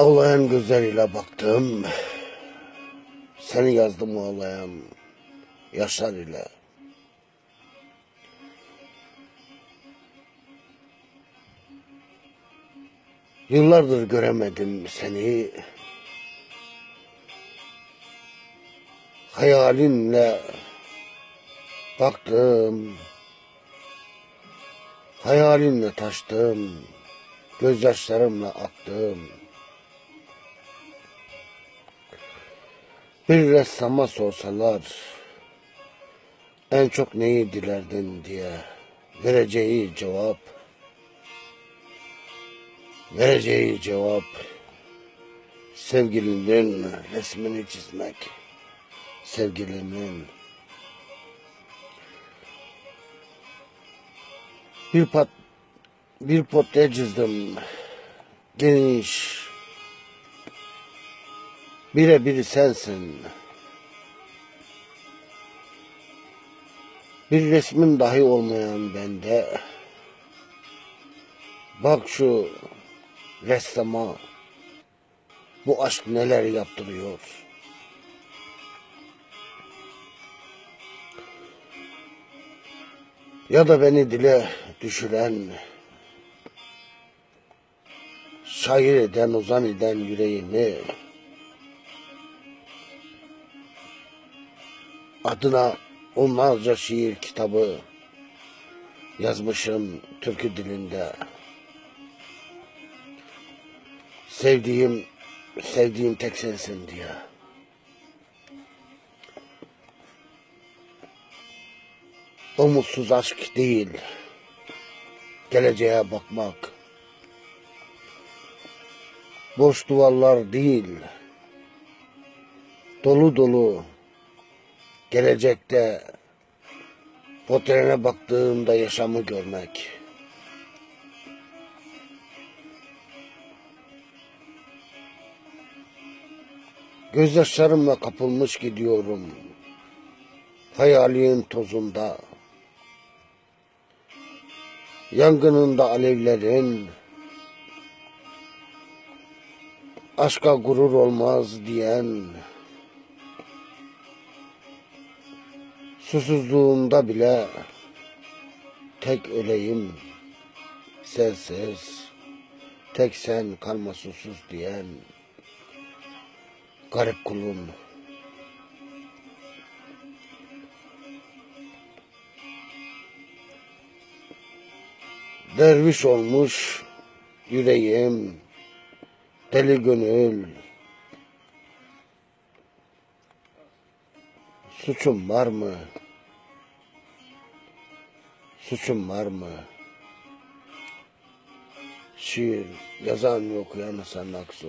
Ağlayan gözleriyle baktım. Seni yazdım ağlayan yaşlar ile. Yıllardır göremedim seni. Hayalinle baktım. Hayalinle taştım. Gözyaşlarımla attım. Bir ressama sorsalar en çok neyi dilerdin? diye vereceği cevap vereceği cevap sevgilinin resmini çizmek sevgilinin. Bir pat bir portre çizdim. Geniş birebir sensin. Bir resmin dahi olmayan bende. Bak şu ressama. Bu aşk neler yaptırıyor? Ya da beni dile düşüren şair eden, ozan eden yüreğimi adına onlarca şiir kitabı yazmışım türkü dilinde. Sevdiğim, sevdiğim tek sensin diye. Umutsuz aşk değil, geleceğe bakmak. Boş duvarlar değil, dolu dolu gelecekte portrene baktığımda yaşamı görmek. Gözyaşlarımla kapılmış gidiyorum. Hayalin tozunda. Yangınında alevlerin. Aşka gurur olmaz diyen. Susuzluğumda bile tek öleyim sensiz, tek sen kalma susuz diyen garip kulum. Derviş olmuş yüreğim, deli gönül. Suçum var mı? Suçum var mı? Şiir yazan ve okuyan Hasan Aksu.